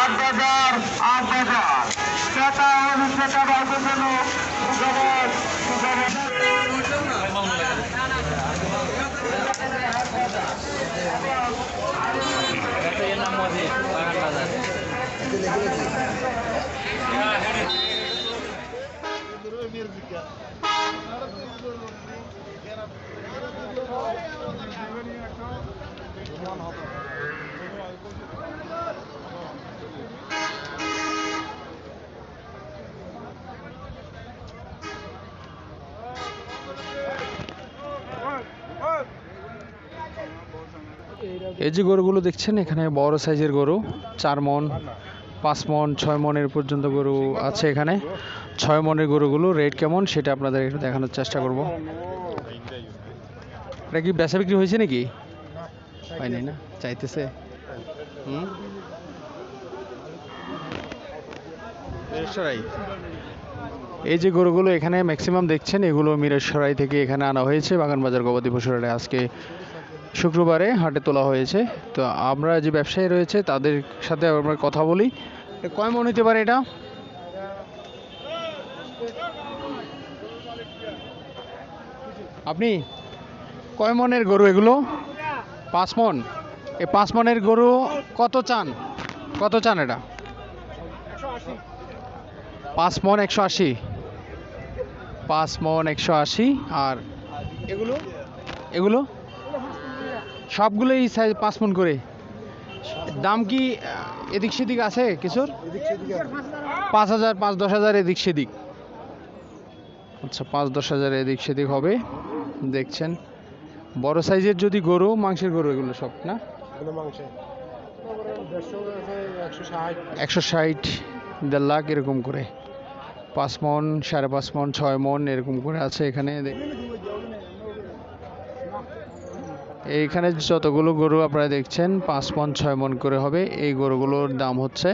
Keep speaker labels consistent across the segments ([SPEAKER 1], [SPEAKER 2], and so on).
[SPEAKER 1] আট হাজার আট হাজার ক্রেতা ও বিক্রেতা ভাইদের জন্য সুখবর সুখবর
[SPEAKER 2] এই যে গরুগুলো দেখছেন, এখানে বড় সাইজের গরু, চার মন, পাঁচ মন, ছয় মনের পর্যন্ত গরু আছে এখানে। ছয় মনের গরুগুলো রেট কেমন সেটা আপনাদের দেখানোর চেষ্টা করব। এটা কি বেচা বিক্রি হয়েছে নাকি? হয়নি না, চাইতেছে। এই যে গরুগুলো এখানে ম্যাক্সিমাম দেখছেন, এগুলো মিরেশ্বরাই থেকে এখানে আনা হয়েছে, বাগানবাজার গবাদি পশুরাটে আজকে শুক্রবারে হাটে তোলা হয়েছে। তো আমরা যে ব্যবসায়ী রয়েছে, তাদের সাথে আমরা কথা বলি। এ কয় মন হতে পারে এটা? আপনি? কয় মনের গরু এগুলো? পাঁচ মন। এই পাঁচ মনের গরু কত চান? কত চান এটা? পাঁচ মন একশো আশি। পাঁচ মন একশো আশি। আর এগুলো? এগুলো? সবগুলোই সাইজ পাঁচ মন করে। দাম কি এদিক সেদিক আছে কিছুর পাঁচ হাজার পাঁচ দশ হাজার এদিক সেদিক। আচ্ছা পাঁচ দশ হাজার এদিক সেদিক হবে। দেখছেন। বড় সাইজের যদি গরু মাংসের গরু এগুলো সব না? একশো ষাট দেড় লাখ এরকম করে। পাঁচ মন সাড়ে পাঁচ মন ছয় মন এরকম করে আছে এখানে। দেখ- এইখানে যতগুলো গরু আপনারা দেখছেন, পাঁচ মন, ছয় মন করে হবে। এই গরুগুলোর দাম হচ্ছে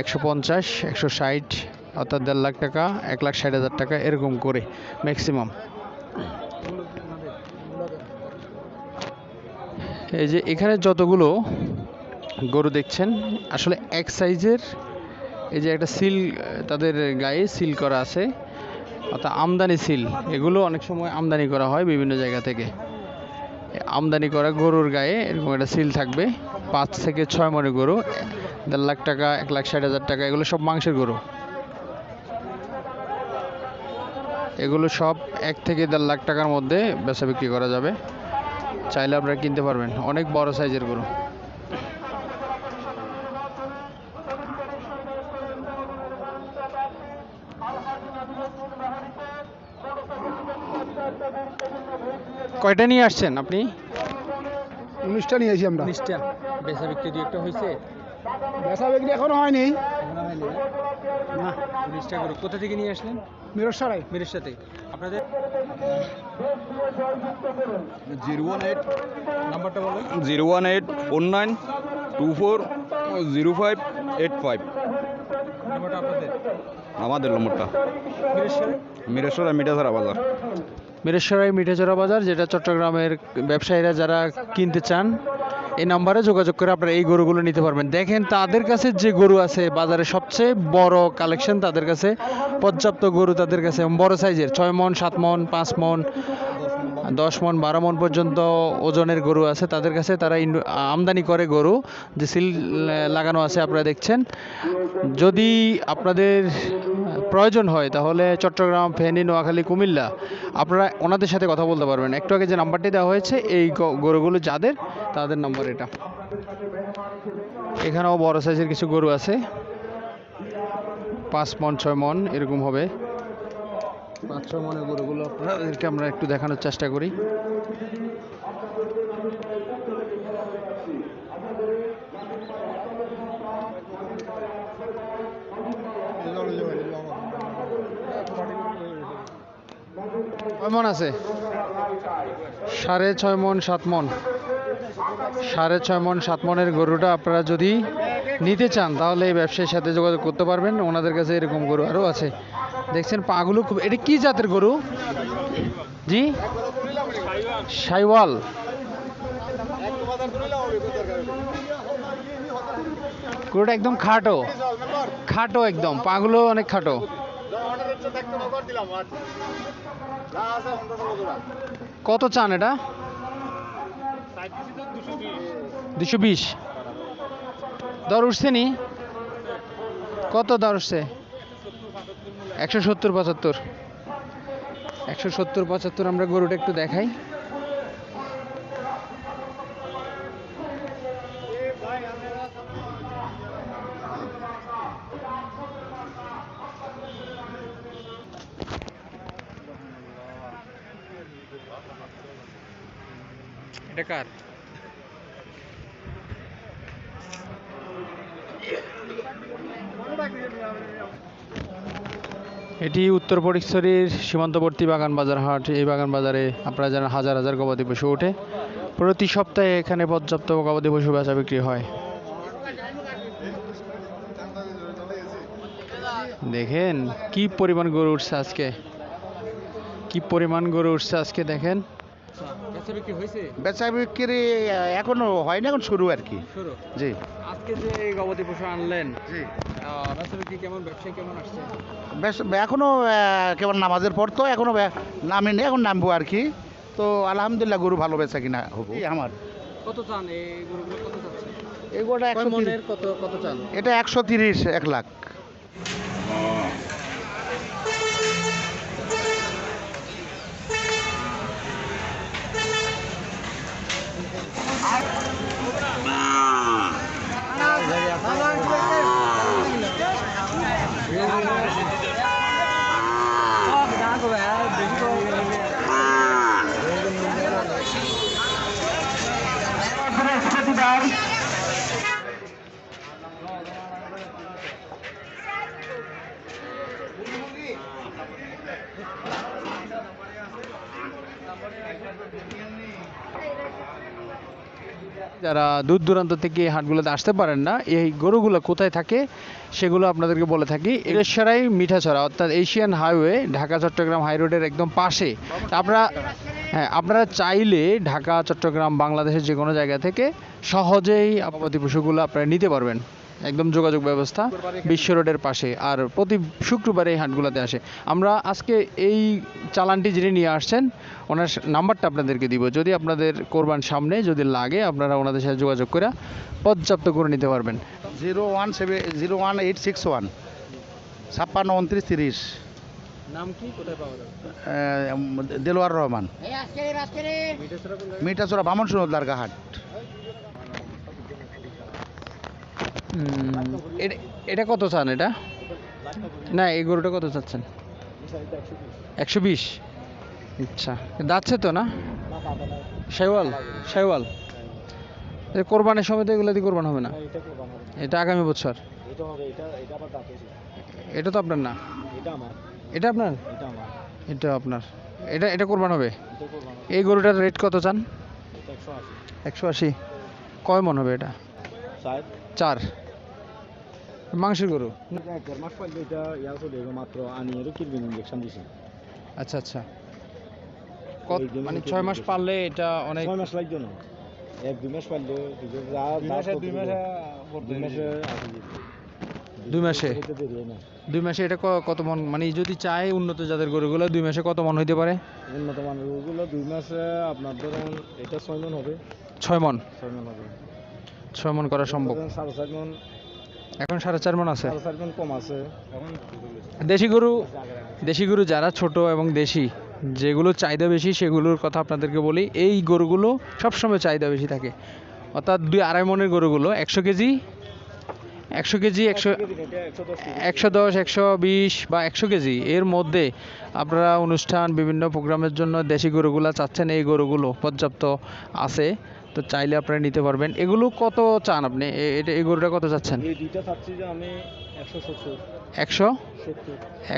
[SPEAKER 2] একশো পঞ্চাশ, একশো ষাট, অর্থাৎ দেড় লাখ টাকা, এক লাখ ষাট হাজার টাকা, এরকম করে ম্যাক্সিমাম এই যে এখানে যতগুলো গরু দেখছেন, আসলে এক সাইজের এই যে একটা সিল, তাদের গায়ে সিল করা আছে, অর্থাৎ আমদানি সিল, এগুলো অনেক সময় আমদানি করা হয় বিভিন্ন জায়গা থেকে। আমদানি করা গরুর গায়ে এরকম একটা সিল থাকবে। পাঁচ থেকে ছয় মনে গরু, দেড় লাখ টাকা, এক লাখ ষাট হাজার টাকা, এগুলো সব মাংসের গরু। এগুলো সব এক থেকে দেড় লাখ টাকার মধ্যে বেচা বিক্রি করা যাবে। চাইলে আপনারা কিনতে পারবেন, অনেক বড় সাইজের গরু। কয়টা নিয়ে আসছেন আপনি?
[SPEAKER 3] উনিশটা নিয়েছি আমরা।
[SPEAKER 2] উনিশটা। বেচা বিক্রি দু একটা হয়েছে?
[SPEAKER 3] বেচা বিক্রি এখনও হয়নি। না?
[SPEAKER 2] উনিশটা গরু। কোথা থেকে নিয়ে আসলেন?
[SPEAKER 3] মিরসরাই।
[SPEAKER 2] মেরের সাথে আপনাদের
[SPEAKER 4] জিরো ওয়ান এইট।
[SPEAKER 2] নাম্বারটা বলেন।
[SPEAKER 4] Zero one eight four nine two four zero five eight five.
[SPEAKER 2] নাম্বারটা আপনাদের?
[SPEAKER 4] আমাদের নম্বরটা।
[SPEAKER 2] মিরেশ্বরে
[SPEAKER 4] মিরেশ্বর আর মিঠাসারা বাজার।
[SPEAKER 2] মিরেশ্বরাই মিঠেচড়া বাজার, যেটা চট্টগ্রামের ব্যবসায়ীরা যারা কিনতে চান, এই নাম্বারে যোগাযোগ করে আপনারা এই গরুগুলো নিতে পারবেন। দেখেন, তাদের কাছে যে গরু আছে, বাজারে সবচেয়ে বড় কালেকশন তাদের কাছে, পর্যাপ্ত গরু তাদের কাছে বড় সাইজের ছয় মন, সাত মন, পাঁচ মন, দশ মন, বারো মন পর্যন্ত ওজনের গরু আছে তাদের কাছে। তারা আমদানি করে গরু, যে সিল লাগানো আছে, আপনারা দেখছেন। যদি আপনাদের প্রয়োজন হয়, তাহলে চট্টগ্রাম, ফেনী, নোয়াখালী, কুমিল্লা। আপনারা ওনাদের সাথে কথা বলতে পারবেন। একটু আগে যে নাম্বারটি দেওয়া হয়েছে, এই গরুগুলো যাদের, তাদের নম্বর এটা। এখানেও বড় সাইজের কিছু গরু আছে। পাঁচ মন, ছয় মন, এরকম হবে। পাঁচ, ছয় মনের গরুগুলো আপনাদেরকে আমরা একটু দেখানোর চেষ্টা করি। মন আছে? সাড়ে ছয় মন, সাত মন। সাড়ে ছয় মন, সাত মনের গরুটা আপনারা যদি নিতে চান, তাহলে এই ব্যবসায়ীর সাথে যোগাযোগ করতে পারবেন। ওনাদের কাছে এরকম গরু আরও আছে। দেখছেন, পাগুলো খুব, এটা কি জাতের গরু? জি? সাইওয়াল। গরুটা একদম খাটো। খাটো একদম, পাগুলো অনেক খাটো। কত চান এটা? দুশো বিশ। দর উঠছে নি? কত দর উঠছে? একশো সত্তর পঁচাত্তর। একশো সত্তর পঁচাত্তর আমরা গরুটা একটু দেখাই এটা কার এটি উত্তর পরিস্থিতির সীমান্তবর্তী বাগান বাজার হাট। এই বাগান বাজারে আপনারা জানেন হাজার হাজার গবাদি পশু ওঠে। প্রতি সপ্তাহে এখানে পর্যাপ্ত গবাদি পশু বেচা বিক্রি হয়। দেখেন, কি পরিমাণ গরু উঠছে আজকে? কি পরিমাণ গরু উঠছে আজকে দেখেন? বেচা বিক্রি হয়েছে?
[SPEAKER 5] বেচা বিক্রি এখনও হয়নি এখন শুরু আর কি।
[SPEAKER 2] শুরু?
[SPEAKER 5] জি।
[SPEAKER 2] আজকে যে গবাদি পশু আনলেন
[SPEAKER 5] জি।
[SPEAKER 2] বেচা বিক্রি কেমন ব্যবসায়ী কেমন আসছে?
[SPEAKER 5] বেশ এখনও কেবল নামাজের পর তো এখনও নামিনি এখন নামবো আর কি। তো আলহামদুলিল্লাহ গরু ভালো বেচা কিনা হব। আমার।
[SPEAKER 2] কত চান এই গরুগুলো কত চাচ্ছে
[SPEAKER 5] এগুলোটা
[SPEAKER 2] কত কত চান?
[SPEAKER 5] এটা একশো তিরিশ এক লাখ।
[SPEAKER 2] যারা দূর দূরান্ত থেকে এই হাটগুলোতে আসতে পারেন না, এই গরুগুলো কোথায় থাকে সেগুলো আপনাদেরকে বলে থাকি। এরেশ্বরাই মিঠাছড়া, অর্থাৎ Asian highway, Dhaka Chattogram high রোডের একদম পাশে। আপনারা হ্যাঁ আপনারা চাইলে ঢাকা, চট্টগ্রাম, বাংলাদেশের যে কোনো জায়গা থেকে সহজেই আপামতি পশুগুলো আপনারা নিতে পারবেন। একদম যোগাযোগ ব্যবস্থা বিশ্ব রোডের পাশে আর প্রতি শুক্রবার এই হাটগুলোতে আসে। আমরা আজকে এই চালানটি যিনি নিয়ে আসছেন ওনার নাম্বারটা আপনাদেরকে দিব। যদি আপনাদের কোরবান সামনে যদি লাগে আপনারা ওনাদের সাথে যোগাযোগ করে পর্যাপ্ত করে নিতে পারবেন।
[SPEAKER 5] Zero one seven zero one eight six one ছাপ্পান্ন উনত্রিশ তিরিশ।
[SPEAKER 2] নাম কি? কোথায় পাওয়া যাবে?
[SPEAKER 5] দেলোয়ার রহমান। মিঠাচোরা বামন সুনদ লারগাহাট
[SPEAKER 2] এটা কত চান এটা? না, এই গরুটা কত চাচ্ছেন? একশো বিশ। আচ্ছা যাচ্ছে তো না? শেওয়াল শেওয়াল কোরবানের সময় তো এগুলো দিয়ে কোরবান হবে না? এটা আগামী বছর? এটা তো আপনার না? এটা আপনার? এটা আপনার। এটা এটা কোরবান হবে? এই গরুটার রেট কত চান? একশো আশি। কয় মন হবে এটা? চার। মাংসের গরু? আচ্ছা আচ্ছা। কত মানে ছয় মাস পারলে এটা অনেক
[SPEAKER 3] ছয় মাস লাগবে না। এক দুই মাস পারলে দুই মাসে দুই মাসে
[SPEAKER 2] এটা কত মন মানে যদি চাই উন্নত জাতের গরুগুলো দুই মাসে কত মন হইতে পারে?
[SPEAKER 3] উন্নত মানের ওগুলো দুই মাসে আপনার ধরুন এটা ছয় মন হবে।
[SPEAKER 2] ছয় মন?
[SPEAKER 3] ছয় মন হবে।
[SPEAKER 2] ছয় মন করা সম্ভব।
[SPEAKER 3] সাড়ে চার মন
[SPEAKER 2] এখন সাড়ে চার মন আছে।
[SPEAKER 3] সাড়ে মন কম আছে।
[SPEAKER 2] দেশি গরু দেশি গরু যারা ছোট এবং দেশি যেগুলো চাহিদা বেশি সেগুলোর কথা আপনাদেরকে বলি এই গরুগুলো সবসময় চাহিদা বেশি থাকে। অর্থাৎ দুই আড়াই মনের গরুগুলো একশো কেজি একশো কেজি একশো
[SPEAKER 3] একশো দশ কেজি।
[SPEAKER 2] একশো দশ একশো বিশ বা একশো কেজি এর মধ্যে আপনারা অনুষ্ঠান বিভিন্ন প্রোগ্রামের জন্য দেশি গরুগুলো চাচ্ছেন এই গরুগুলো পর্যাপ্ত আছে। তো চাইলে আপনারা নিতে পারবেন। এগুলো কত চান আপনি? এটা এই গরুটা কত চাচ্ছেন?
[SPEAKER 3] এই দুইটা চাচ্ছি যে আমি একশো সত্তর।
[SPEAKER 2] একশো?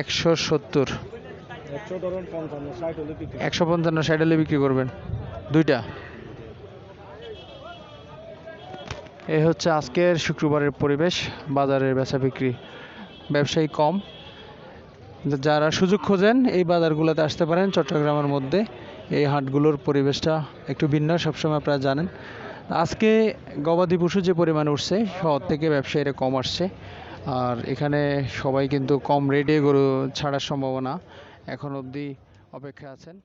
[SPEAKER 2] একশো সত্তর। একশো পঞ্চান্ন ষাট হলে বিক্রি করবেন। দুইটা? এই হচ্ছে আজকের শুক্রবারের পরিবেশ বাজারের বেচা বিক্রি। ব্যবসায়ী কম। যারা সুযোগ খোঁজেন এই বাজারগুলোতে আসতে পারেন চট্টগ্রামের মধ্যে। এই হাটগুলোর পরিবেশটা একটু ভিন্ন, সবসময় আপনারা জানেন। আজকে গবাদি পশু যে পরিমাণ উঠছে, শহর থেকে ব্যবসায়ীরা কম আসছে। আর এখানে সবাই কিন্তু কম রেটে গরু ছাড়ার সম্ভাবনা এখন অবধি অপেক্ষা আছেন।